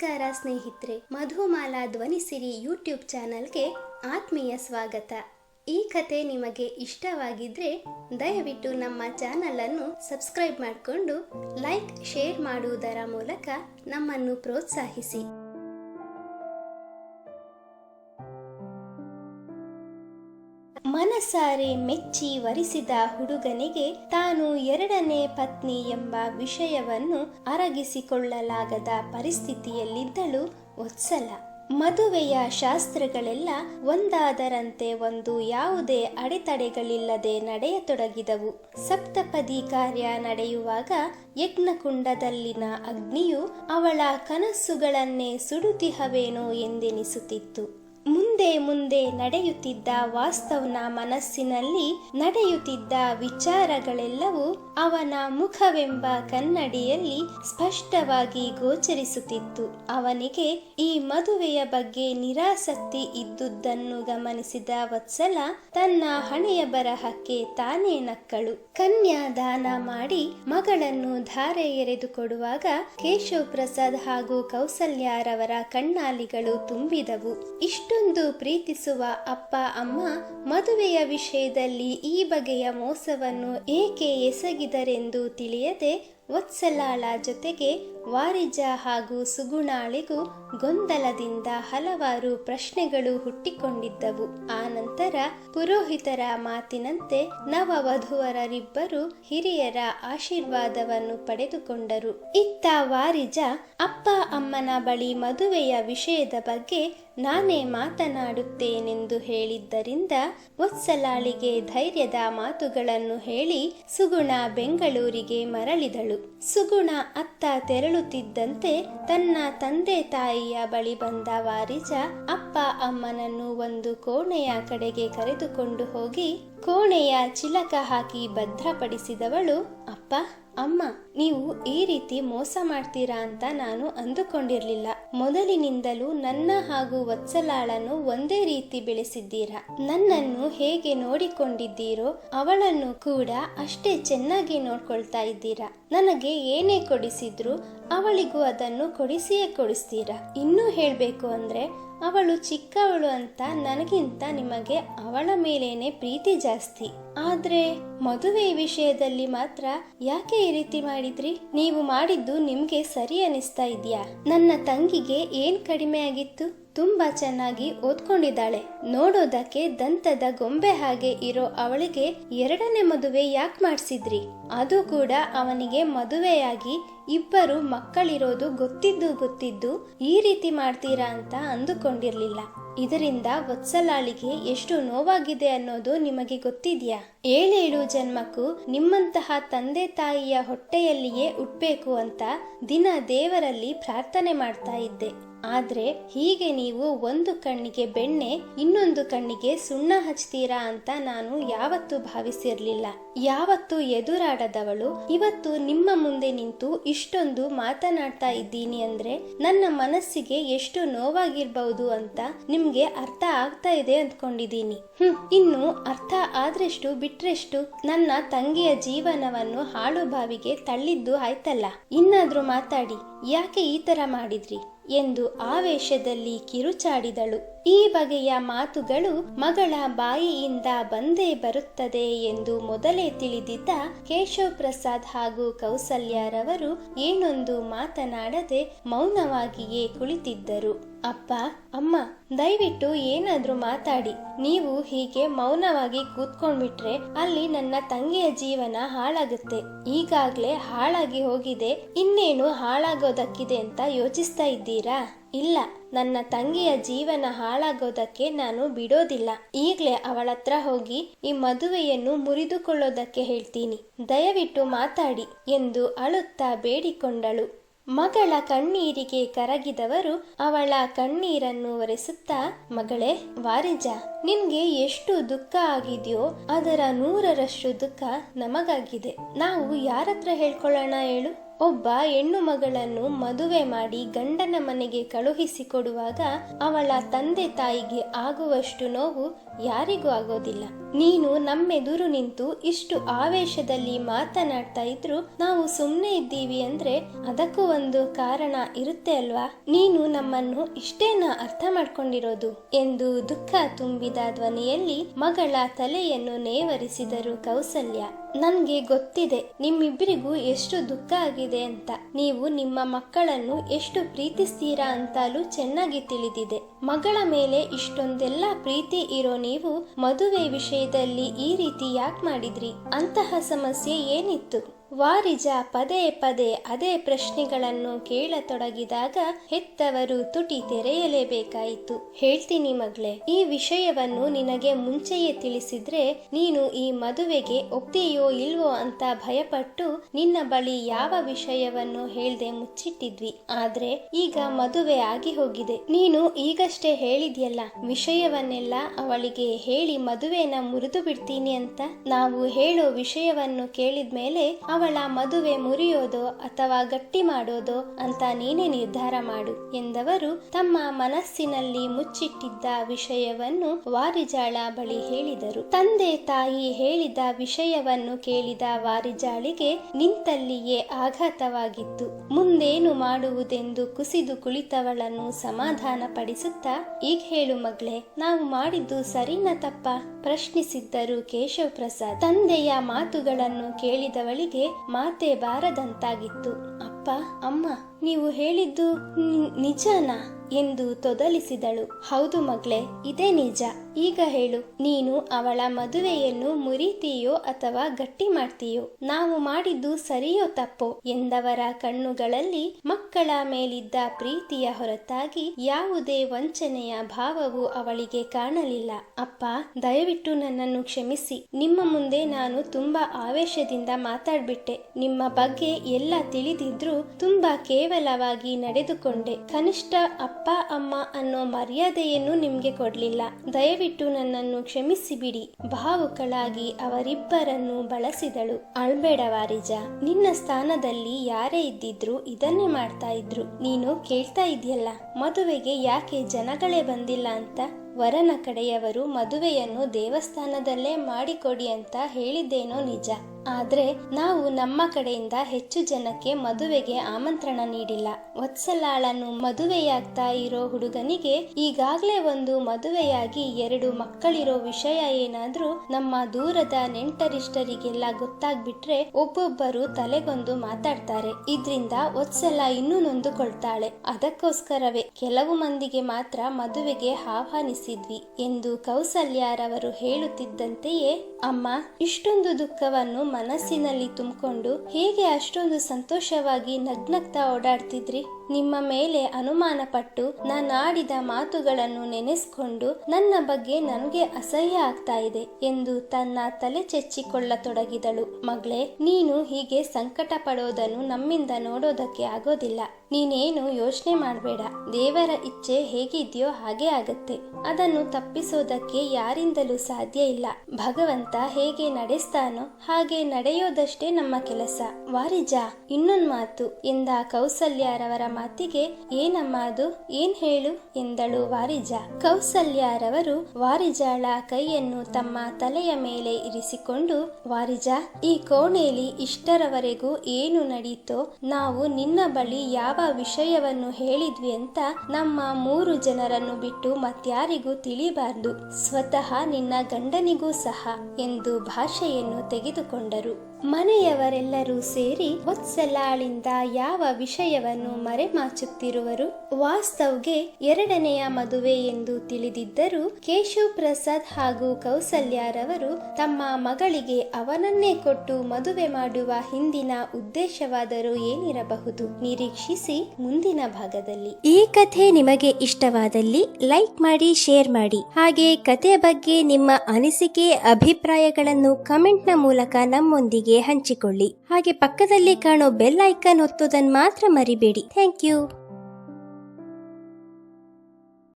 ನಮಸ್ಕಾರ ಸ್ನೇಹಿತರೆ, ಮಧುಮಾಲಾ ಧ್ವನಿಸಿರಿ ಯೂಟ್ಯೂಬ್ ಚಾನಲ್ಗೆ ಆತ್ಮೀಯ ಸ್ವಾಗತ. ಈ ಕತೆ ನಿಮಗೆ ಇಷ್ಟವಾಗಿದ್ರೆ ದಯವಿಟ್ಟು ನಮ್ಮ ಚಾನಲ್ ಅನ್ನು ಸಬ್ಸ್ಕ್ರೈಬ್ ಮಾಡಿಕೊಂಡು ಲೈಕ್, ಶೇರ್ ಮಾಡುವುದರ ಮೂಲಕ ನಮ್ಮನ್ನು ಪ್ರೋತ್ಸಾಹಿಸಿ. ಮನಸಾರೆ ಮೆಚ್ಚಿ ವರಿಸಿದ ಹುಡುಗನಿಗೆ ತಾನು ಎರಡನೇ ಪತ್ನಿ ಎಂಬ ವಿಷಯವನ್ನು ಅರಗಿಸಿಕೊಳ್ಳಲಾಗದ ಪರಿಸ್ಥಿತಿಯಲ್ಲಿದ್ದಳು ವತ್ಸಲ. ಮದುವೆಯ ಶಾಸ್ತ್ರಗಳೆಲ್ಲ ಒಂದಾದರಂತೆ ಒಂದು ಯಾವುದೇ ಅಡೆತಡೆಗಳಿಲ್ಲದೆ ನಡೆಯತೊಡಗಿದವು. ಸಪ್ತಪದಿ ಕಾರ್ಯ ನಡೆಯುವಾಗ ಯಜ್ಞಕುಂಡದಲ್ಲಿನ ಅಗ್ನಿಯು ಅವಳ ಕನಸುಗಳನ್ನೇ ಸುಡುತಿಹವೇನೋ ಎಂದೆನಿಸುತ್ತಿತ್ತು. ಮುಂದೆ ಮುಂದೆ ನಡೆಯುತ್ತಿದ್ದ ವಾಸ್ತವನ ಮನಸ್ಸಿನಲ್ಲಿ ನಡೆಯುತ್ತಿದ್ದ ವಿಚಾರಗಳೆಲ್ಲವೂ ಅವನ ಮುಖವೆಂಬ ಕನ್ನಡಿಯಲ್ಲಿ ಸ್ಪಷ್ಟವಾಗಿ ಗೋಚರಿಸುತ್ತಿತ್ತು. ಅವನಿಗೆ ಈ ಮದುವೆಯ ಬಗ್ಗೆ ನಿರಾಸಕ್ತಿ ಇದ್ದುದನ್ನು ಗಮನಿಸಿದ ವತ್ಸಲ ತನ್ನ ಹಣೆಯ ಬರಹಕ್ಕೆ ತಾನೇ ನಕ್ಕಳು. ಕನ್ಯಾ ದಾನ ಮಾಡಿ ಮಗಳನ್ನು ಧಾರೆ ಎರೆದು ಕೊಡುವಾಗ ಕೇಶವ್ ಪ್ರಸಾದ್ ಹಾಗೂ ಕೌಸಲ್ಯಾರವರ ಕಣ್ಣಾಲಿಗಳು ತುಂಬಿದವು. ಇಷ್ಟೊಂದು ಪ್ರೀತಿಸುವ ಅಪ್ಪ ಅಮ್ಮ ಮದುವೆಯ ವಿಷಯದಲ್ಲಿ ಈ ಬಗೆಯ ಮೋಸವನ್ನು ಏಕೆ ಎಸಗಿದರೆಂದು ತಿಳಿಯದೆ ವತ್ಸಲಾಳ ಜೊತೆಗೆ ವಾರಿಜ ಹಾಗೂ ಸುಗುಣಾಳಿಗೂ ಗೊಂದಲದಿಂದ ಹಲವಾರು ಪ್ರಶ್ನೆಗಳು ಹುಟ್ಟಿಕೊಂಡಿದ್ದವು. ಆ ನಂತರ ಪುರೋಹಿತರ ಮಾತಿನಂತೆ ನವವಧುವರರಿಬ್ಬರು ಹಿರಿಯರ ಆಶೀರ್ವಾದವನ್ನು ಪಡೆದುಕೊಂಡರು. ಇತ್ತ ವಾರಿಜ, ಅಪ್ಪ ಅಮ್ಮನ ಬಳಿ ಮದುವೆಯ ವಿಷಯದ ಬಗ್ಗೆ ನಾನೇ ಮಾತನಾಡುತ್ತೇನೆಂದು ಹೇಳಿದ್ದರಿಂದ ವತ್ಸಲಾಳಿಗೆ ಧೈರ್ಯದ ಮಾತುಗಳನ್ನು ಹೇಳಿ ಸುಗುಣ ಬೆಂಗಳೂರಿಗೆ ಮರಳಿದಳು. ಸುಗುಣ ಅತ್ತ ತೆರಳುತ್ತಿದ್ದಂತೆ ತನ್ನ ತಂದೆ ತಾಯಿಯ ಬಳಿ ಬಂದ ವಾರಿಜ ಅಪ್ಪ ಅಮ್ಮನನ್ನು ಒಂದು ಕೋಣೆಯ ಕಡೆಗೆ ಕರೆದುಕೊಂಡು ಹೋಗಿ ಕೋಣೆಯ ಚಿಲಕ ಹಾಕಿ ಭದ್ರಪಡಿಸಿದವಳು, ಅಪ್ಪ, ಅಮ್ಮ, ನೀವು ಈ ರೀತಿ ಮೋಸ ಮಾಡ್ತೀರಾ ಅಂತ ನಾನು ಅಂದುಕೊಂಡಿರ್ಲಿಲ್ಲ. ಮೊದಲಿನಿಂದಲೂ ನನ್ನ ಹಾಗೂ ವತ್ಸಲಾಳನ್ನು ಒಂದೇ ರೀತಿ ಬೆಳೆಸಿದ್ದೀರಾ? ನನ್ನನ್ನು ಹೇಗೆ ನೋಡಿಕೊಂಡಿದ್ದೀರೋ, ಅವಳನ್ನು ಕೂಡ ಅಷ್ಟೇ ಚೆನ್ನಾಗಿ ನೋಡ್ಕೊಳ್ತಾ ಇದ್ದೀರಾ? ನನಗೆ ಏನೇ ಕೊಡಿಸಿದ್ರು ಅವಳಿಗೂ ಅದನ್ನು ಕೊಡಿಸಿಯೇ ಕೊಡಿಸ್ತೀರಾ? ಇನ್ನೂ ಹೇಳಬೇಕು ಅಂದ್ರೆ ಅವಳು ಚಿಕ್ಕವಳು ಅಂತ ನನಗಿಂತ ನಿಮಗೆ ಅವಳ ಮೇಲೇನೆ ಪ್ರೀತಿ ಜಾಸ್ತಿ. ಆದ್ರೆ ಮದುವೆ ವಿಷಯದಲ್ಲಿ ಮಾತ್ರ ಯಾಕೆ ಈ ರೀತಿ ಮಾಡಿದ್ರಿ? ನೀವು ಮಾಡಿದ್ದು ನಿಮ್ಗೆ ಸರಿ ಅನಿಸ್ತಾ ಇದೆಯಾ? ನನ್ನ ತಂಗಿಗೆ ಏನ್ ಕಡಿಮೆ ಆಗಿತ್ತು? ತುಂಬಾ ಚೆನ್ನಾಗಿ ಓದ್ಕೊಂಡಿದ್ದಾಳೆ. ನೋಡೋದಕ್ಕೆ ದಂತದ ಗೊಂಬೆ ಹಾಗೆ ಇರೋ ಅವಳಿಗೆ ಎರಡನೇ ಮದುವೆ ಯಾಕೆ ಮಾಡಿಸಿದ್ರಿ? ಅದು ಕೂಡ ಅವನಿಗೆ ಮದುವೆಯಾಗಿ ಇಬ್ಬರು ಮಕ್ಕಳಿರೋದು ಗೊತ್ತಿದ್ದು ಗೊತ್ತಿದ್ದು ಈ ರೀತಿ ಮಾಡ್ತೀರಾ ಅಂತ ಅಂದುಕೊಂಡಿರ್ಲಿಲ್ಲ. ಇದರಿಂದ ವತ್ಸಲಾಳಿಗೆ ಎಷ್ಟು ನೋವಾಗಿದೆ ಅನ್ನೋದು ನಿಮಗೆ ಗೊತ್ತಿದ್ಯಾ? ಏಳೇಳು ಜನ್ಮಕ್ಕೂ ನಿಮ್ಮಂತಹ ತಂದೆ ತಾಯಿಯ ಹೊಟ್ಟೆಯಲ್ಲಿಯೇ ಉಟ್ಬೇಕು ಅಂತ ದಿನ ದೇವರಲ್ಲಿ ಪ್ರಾರ್ಥನೆ ಮಾಡ್ತಾ ಇದ್ದೆ. ಆದ್ರೆ ಹೀಗೆ ನೀವು ಒಂದು ಕಣ್ಣಿಗೆ ಬೆಣ್ಣೆ, ಇನ್ನೊಂದು ಕಣ್ಣಿಗೆ ಸುಣ್ಣ ಹಚ್ತೀರಾ ಅಂತ ನಾನು ಯಾವತ್ತೂ ಭಾವಿಸಿರ್ಲಿಲ್ಲ. ಯಾವತ್ತು ಎದುರಾಡದವಳು, ಇವತ್ತು ನಿಮ್ಮ ಮುಂದೆ ನಿಂತು ಇಷ್ಟೊಂದು ಮಾತನಾಡ್ತಾ ಇದ್ದೀನಿ ಅಂದ್ರೆ ನನ್ನ ಮನಸ್ಸಿಗೆ ಎಷ್ಟು ನೋವಾಗಿರ್ಬಹುದು ಅಂತ ನಿಮ್ಗೆ ಅರ್ಥ ಆಗ್ತಾ ಇದೆ ಅಂದ್ಕೊಂಡಿದ್ದೀನಿ. ಹ್ಮ್, ಇನ್ನು ಅರ್ಥ ಆದ್ರೆಷ್ಟು ಬಿಟ್ರೆಷ್ಟು ನನ್ನ ತಂಗಿಯ ಜೀವನವನ್ನು ಹಾಳು ಬಾವಿಗೆ ತಳ್ಳಿದ್ದು ಆಯ್ತಲ್ಲ? ಇನ್ನಾದ್ರೂ ಮಾತಾಡಿ, ಯಾಕೆ ಈ ತರ ಮಾಡಿದ್ರಿ? ಎಂದು ಆವೇಶದಲ್ಲಿ ಕಿರುಚಾಡಿದಳು. ಈ ಬಗೆಯ ಮಾತುಗಳು ಮಗಳ ಬಾಯಿಯಿಂದ ಬಂದೇ ಬರುತ್ತದೆ ಎಂದು ಮೊದಲೇ ತಿಳಿದಿದ್ದ ಕೇಶವ್ ಪ್ರಸಾದ್ ಹಾಗೂ ಕೌಸಲ್ಯರವರು ಏನೊಂದು ಮಾತನಾಡದೆ ಮೌನವಾಗಿಯೇ ಕುಳಿತಿದ್ದರು. ಅಪ್ಪ, ಅಮ್ಮ, ದಯವಿಟ್ಟು ಏನಾದ್ರೂ ಮಾತಾಡಿ. ನೀವು ಹೀಗೆ ಮೌನವಾಗಿ ಕೂತ್ಕೊಂಡ್ಬಿಟ್ರೆ ಅಲ್ಲಿ ನನ್ನ ತಂಗಿಯ ಜೀವನ ಹಾಳಾಗುತ್ತೆ. ಈಗಾಗ್ಲೇ ಹಾಳಾಗಿ ಹೋಗಿದೆ. ಇನ್ನೇನು ಹಾಳಾಗೋದಕ್ಕಿದೆ ಅಂತ ಯೋಚಿಸ್ತಾ ಇದ್ದೀರಾ? ಇಲ್ಲ, ನನ್ನ ತಂಗಿಯ ಜೀವನ ಹಾಳಾಗೋದಕ್ಕೆ ನಾನು ಬಿಡೋದಿಲ್ಲ. ಈಗ್ಲೇ ಅವಳತ್ರ ಹೋಗಿ ಈ ಮದುವೆಯನ್ನು ಮುರಿದುಕೊಳ್ಳೋದಕ್ಕೆ ಹೇಳ್ತೀನಿ. ದಯವಿಟ್ಟು ಮಾತಾಡಿ ಎಂದು ಅಳುತ್ತಾ ಬೇಡಿಕೊಂಡಳು. ಮಗಳ ಕಣ್ಣೀರಿಗೆ ಕರಗಿದವರು ಅವಳ ಕಣ್ಣೀರನ್ನು ಒರೆಸುತ್ತಾ, ಮಗಳೇ, ವಾರಿಜ, ನಿನ್ಗೆ ಎಷ್ಟು ದುಃಖ ಆಗಿದೆಯೋ, ಅದರ ನೂರರಷ್ಟು ದುಃಖ ನಮಗಾಗಿದೆ. ನಾವು ಯಾರತ್ರ ಹೇಳ್ಕೊಳ್ಳೋಣ ಹೇಳು? ಒಬ್ಬ ಹೆಣ್ಣು ಮಗಳನ್ನು ಮದುವೆ ಮಾಡಿ ಗಂಡನ ಮನೆಗೆ ಕಳುಹಿಸಿಕೊಡುವಾಗ ಅವಳ ತಂದೆ ತಾಯಿಗೆ ಆಗುವಷ್ಟು ನೋವು ಯಾರಿಗೂ ಆಗೋದಿಲ್ಲ. ನೀನು ನಮ್ಮೆದುರು ನಿಂತು ಇಷ್ಟು ಆವೇಶದಲ್ಲಿ ಮಾತನಾಡ್ತಾ ಇದ್ರು ನಾವು ಸುಮ್ಮನೆ ಇದ್ದೀವಿ ಅಂದ್ರೆ ಅದಕ್ಕೂ ಒಂದು ಕಾರಣ ಇರುತ್ತೆ ಅಲ್ವಾ? ನೀನು ನಮ್ಮನ್ನು ಇಷ್ಟೇನ ಅರ್ಥ ಮಾಡ್ಕೊಂಡಿರೋದು? ಎಂದು ದುಃಖ ತುಂಬಿದ ಧ್ವನಿಯಲ್ಲಿ ಮಗಳ ತಲೆಯನ್ನು ನೇವರಿಸಿದರು ಕೌಸಲ್ಯ. ನನ್ಗೆ ಗೊತ್ತಿದೆ ನಿಮ್ಮಿಬ್ಬರಿಗೂ ಎಷ್ಟು ದುಃಖ ಆಗಿದೆ ಅಂತ. ನೀವು ನಿಮ್ಮ ಮಕ್ಕಳನ್ನು ಎಷ್ಟು ಪ್ರೀತಿಸ್ತೀರಾ ಅಂತಲೂ ಚೆನ್ನಾಗಿ ತಿಳಿದಿದೆ. ಮಗಳ ಮೇಲೆ ಇಷ್ಟೊಂದೆಲ್ಲ ಪ್ರೀತಿ ಇರೋ ನೀವು ಮದುವೆ ವಿಷಯದಲ್ಲಿ ಈ ರೀತಿ ಯಾಕೆ ಮಾಡಿದ್ರಿ? ಅಂತಹ ಸಮಸ್ಯೆ ಏನಿತ್ತು? ವಾರಿಜ ಪದೇ ಪದೇ ಅದೇ ಪ್ರಶ್ನೆಗಳನ್ನು ಕೇಳತೊಡಗಿದಾಗ ಹೆತ್ತವರು ತುಟಿ ತೆರೆಯಲೇಬೇಕಾಯಿತು. ಹೇಳ್ತೀನಿ ಮಗಳೇ, ಈ ವಿಷಯವನ್ನು ನಿನಗೆ ಮುಂಚೆಯೇ ತಿಳಿಸಿದ್ರೆ ನೀನು ಈ ಮದುವೆಗೆ ಒಪ್ತೀಯೋ ಇಲ್ವೋ ಅಂತ ಭಯಪಟ್ಟು ನಿನ್ನ ಬಳಿ ಯಾವ ವಿಷಯವನ್ನು ಹೇಳ್ದೆ ಮುಚ್ಚಿಟ್ಟಿದ್ವಿ. ಆದ್ರೆ ಈಗ ಮದುವೆ ಆಗಿ ಹೋಗಿದೆ. ನೀನು ಈಗಷ್ಟೇ ಹೇಳಿದ್ಯಲ್ಲ, ವಿಷಯವನ್ನೆಲ್ಲ ಅವಳಿಗೆ ಹೇಳಿ ಮದುವೆನ ಮುರಿದು ಬಿಡ್ತೀನಿ ಅಂತ. ನಾವು ಹೇಳೋ ವಿಷಯವನ್ನು ಕೇಳಿದ್ಮೇಲೆ ಅವಳ ಮದುವೆ ಮುರಿಯೋದೋ ಅಥವಾ ಗಟ್ಟಿ ಮಾಡೋದೋ ಅಂತ ನೀನೇ ನಿರ್ಧಾರ ಮಾಡು ಎಂದವರು ತಮ್ಮ ಮನಸ್ಸಿನಲ್ಲಿ ಮುಚ್ಚಿಟ್ಟಿದ್ದ ವಿಷಯವನ್ನು ವಾರಿಜಾಳ ಬಳಿ ಹೇಳಿದರು. ತಂದೆ ತಾಯಿ ಹೇಳಿದ ವಿಷಯವನ್ನು ಕೇಳಿದ ವಾರಿಜಾಳಿಗೆ ನಿಂತಲ್ಲಿಯೇ ಆಘಾತವಾಗಿತ್ತು. ಮುಂದೇನು ಮಾಡುವುದೆಂದು ಕುಸಿದು ಕುಳಿತವಳನ್ನು ಸಮಾಧಾನ ಪಡಿಸುತ್ತಾ ಈಗ ಹೇಳು ಮಗಳೇ, ನಾವು ಮಾಡಿದ್ದು ಸರಿನ ತಪ್ಪ? ಪ್ರಶ್ನಿಸಿದ್ದರು ಕೇಶವ್ ಪ್ರಸಾದ್ ತಂದೆಯ ಮಾತುಗಳನ್ನು ಕೇಳಿದವಳಿಗೆ ಮಾತೆ ಬಾರದಂತಾಗಿತ್ತು. ಅಪ್ಪ ಅಮ್ಮ ನೀವು ಹೇಳಿದ್ದು ನಿಜನಾ? ಎಂದು ತೊದಲಿಸಿದಳು. ಹೌದು ಮಗ್ಳೆ, ಇದೇ ನಿಜ. ಈಗ ಹೇಳು, ನೀನು ಅವಳ ಮದುವೆಯನ್ನು ಮುರಿತೀಯೋ ಅಥವಾ ಗಟ್ಟಿ ಮಾಡ್ತೀಯೋ? ನಾವು ಮಾಡಿದ್ದು ಸರಿಯೋ ತಪ್ಪೋ? ಎಂದವರ ಕಣ್ಣುಗಳಲ್ಲಿ ಮಕ್ಕಳ ಮೇಲಿದ್ದ ಪ್ರೀತಿಯ ಹೊರತಾಗಿ ಯಾವುದೇ ವಂಚನೆಯ ಭಾವವು ಅವಳಿಗೆ ಕಾಣಲಿಲ್ಲ. ಅಪ್ಪ, ದಯವಿಟ್ಟು ನನ್ನನ್ನು ಕ್ಷಮಿಸಿ. ನಿಮ್ಮ ಮುಂದೆ ನಾನು ತುಂಬಾ ಆವೇಶದಿಂದ ಮಾತಾಡ್ಬಿಟ್ಟೆ. ನಿಮ್ಮ ಬಗ್ಗೆ ಎಲ್ಲ ತಿಳಿದಿದ್ರೂ ತುಂಬಾ ಕೇವಲವಾಗಿ ನಡೆದುಕೊಂಡೆ. ಕನಿಷ್ಠ ಅಪ್ಪ ಅಮ್ಮ ಅನ್ನೋ ಮರ್ಯಾದೆಯನ್ನು ನಿಮಗೆ ಕೊಡಲಿಲ್ಲ. ದಯವಿಟ್ಟು ನನ್ನನ್ನು ಕ್ಷಮಿಸಿ ಬಿಡಿ ಭಾವುಕಳಾಗಿ ಅವರಿಬ್ಬರನ್ನು ಬಳಸಿದಳು. ಅಳ್ಬೇಡ ವಾರಿಜ ನಿನ್ನ ಸ್ಥಾನದಲ್ಲಿ ಯಾರೇ ಇದ್ದಿದ್ರು ಇದನ್ನೇ ಮಾಡ್ತಾ ಇದ್ರು. ನೀನು ಕೇಳ್ತಾ ಇದೆಯಲ್ಲ, ಮದುವೆಗೆ ಯಾಕೆ ಜನಗಳೇ ಬಂದಿಲ್ಲ ಅಂತ? ವರನ ಕಡೆಯವರು ಮದುವೆಯನ್ನು ದೇವಸ್ಥಾನದಲ್ಲೇ ಮಾಡಿಕೊಡಿ ಅಂತ ಹೇಳಿದ್ದೇನೋ ನಿಜ. ಆದ್ರೆ ನಾವು ನಮ್ಮ ಕಡೆಯಿಂದ ಹೆಚ್ಚು ಜನಕ್ಕೆ ಮದುವೆಗೆ ಆಮಂತ್ರಣ ನೀಡಿಲ್ಲ. ವತ್ಸಲಾಳನ್ನು ಮದುವೆಯಾಗ್ತಾ ಇರೋ ಹುಡುಗನಿಗೆ ಈಗಾಗಲೇ ಒಂದು ಮದುವೆಯಾಗಿ ಎರಡು ಮಕ್ಕಳಿರೋ ವಿಷಯ ಏನಾದ್ರೂ ನಮ್ಮ ದೂರದ ನೆಂಟರಿಷ್ಟರಿಗೆಲ್ಲ ಗೊತ್ತಾಗ್ಬಿಟ್ರೆ ಒಬ್ಬೊಬ್ಬರು ತಲೆಗೊಂದು ಮಾತಾಡ್ತಾರೆ. ಇದ್ರಿಂದ ವತ್ಸಲ ಇನ್ನೂ ನೊಂದುಕೊಳ್ತಾಳೆ. ಅದಕ್ಕೋಸ್ಕರವೇ ಕೆಲವು ಮಂದಿಗೆ ಮಾತ್ರ ಮದುವೆಗೆ ಆಹ್ವಾನಿಸಿದ್ವಿ ಎಂದು ಕೌಸಲ್ಯಾರವರು ಹೇಳುತ್ತಿದ್ದಂತೆಯೇ, ಅಮ್ಮ, ಇಷ್ಟೊಂದು ದುಃಖವನ್ನು ಮನಸ್ಸಿನಲ್ಲಿ ತುಂಬಿಕೊಂಡು ಹೇಗೆ ಅಷ್ಟೊಂದು ಸಂತೋಷವಾಗಿ ನಗ್ನಗ್ತಾ ಓಡಾಡ್ತಿದ್ರಿ? ನಿಮ್ಮ ಮೇಲೆ ಅನುಮಾನ ಪಟ್ಟು ನಾನಾಡಿದ ಮಾತುಗಳನ್ನು ನೆನೆಸ್ಕೊಂಡು ನನ್ನ ಬಗ್ಗೆ ನನಗೆ ಅಸಹ್ಯ ಆಗ್ತಾ ಇದೆ ಎಂದು ತನ್ನ ತಲೆ ಚೆಚ್ಚಿಕೊಳ್ಳತೊಡಗಿದಳು. ಮಗಳೇ, ನೀನು ಹೀಗೆ ಸಂಕಟ ಪಡೋದನ್ನು ನಮ್ಮಿಂದ ನೋಡೋದಕ್ಕೆ ಆಗೋದಿಲ್ಲ. ನೀನೇನು ಯೋಚನೆ ಮಾಡಬೇಡ. ದೇವರ ಇಚ್ಛೆ ಹೇಗಿದೆಯೋ ಹಾಗೆ ಆಗತ್ತೆ. ಅದನ್ನು ತಪ್ಪಿಸೋದಕ್ಕೆ ಯಾರಿಂದಲೂ ಸಾಧ್ಯ ಇಲ್ಲ. ಭಗವಂತ ಹೇಗೆ ನಡೆಸ್ತಾನೋ ಹಾಗೆ ನಡೆಯೋದಷ್ಟೇ ನಮ್ಮ ಕೆಲಸ. ವಾರಿಜಾ, ಇನ್ನೊಂದ್ ಮಾತು ಎಂದ ಕೌಸಲ್ಯಾರವರ ಮಾತಿಗೆ ಏನಮ್ಮ ಅದು ಏನ್ ಹೇಳು? ಎಂದಳು ವಾರಿಜ. ಕೌಸಲ್ಯಾರವರು ವಾರಿಜಾಳ ಕೈಯನ್ನು ತಮ್ಮ ತಲೆಯ ಮೇಲೆ ಇರಿಸಿಕೊಂಡು, ವಾರಿಜ, ಈ ಕೋಣೆಯಲ್ಲಿ ಇಷ್ಟರವರೆಗೂ ಏನು ನಡೀತೋ, ನಾವು ನಿನ್ನ ಬಳಿ ಯಾವ ವಿಷಯವನ್ನು ಹೇಳಿದ್ವಿ ಅಂತ ನಮ್ಮ ಮೂರು ಜನರನ್ನು ಬಿಟ್ಟು ಮತ್ಯಾರಿಗೂ ತಿಳಿಬಾರ್ದು. ಸ್ವತಃ ನಿನ್ನ ಗಂಡನಿಗೂ ಸಹ ಎಂದು ಭಾಷೆಯನ್ನು ತೆಗೆದುಕೊಂಡರು. ಮನೆಯವರೆಲ್ಲರೂ ಸೇರಿ ವತ್ಸಲಾಳಿಂದ ಯಾವ ವಿಷಯವನ್ನು ಮರೆಮಾಚುತ್ತಿರುವರು? ವಾಸ್ತವ್ಗೆ ಎರಡನೆಯ ಮದುವೆ ಎಂದು ತಿಳಿದಿದ್ದರೂ ಕೇಶವ್ ಪ್ರಸಾದ್ ಹಾಗೂ ಕೌಸಲ್ಯಾರವರು ತಮ್ಮ ಮಗಳಿಗೆ ಅವನನ್ನೇ ಕೊಟ್ಟು ಮದುವೆ ಮಾಡುವ ಹಿಂದಿನ ಉದ್ದೇಶವಾದರೂ ಏನಿರಬಹುದು ನಿರೀಕ್ಷಿಸಿ ಮುಂದಿನ ಭಾಗದಲ್ಲಿ. ಈ ಕಥೆ ನಿಮಗೆ ಇಷ್ಟವಾದಲ್ಲಿ ಲೈಕ್ ಮಾಡಿ, ಶೇರ್ ಮಾಡಿ. ಹಾಗೆ ಕಥೆಯ ಬಗ್ಗೆ ನಿಮ್ಮ ಅನಿಸಿಕೆ, ಅಭಿಪ್ರಾಯಗಳನ್ನು ಕಮೆಂಟ್ನ ಮೂಲಕ ನಮ್ಮೊಂದಿಗೆ ಹಂಚಿಕೊಳ್ಳಿ. ಹಾಗೆ ಪಕ್ಕದಲ್ಲಿ ಕಾಣೋ ಬೆಲ್ ಐಕನ್ ಒತ್ತೋದನ್ನು ಮಾತ್ರ ಮರಿಬೇಡಿ. Thank you.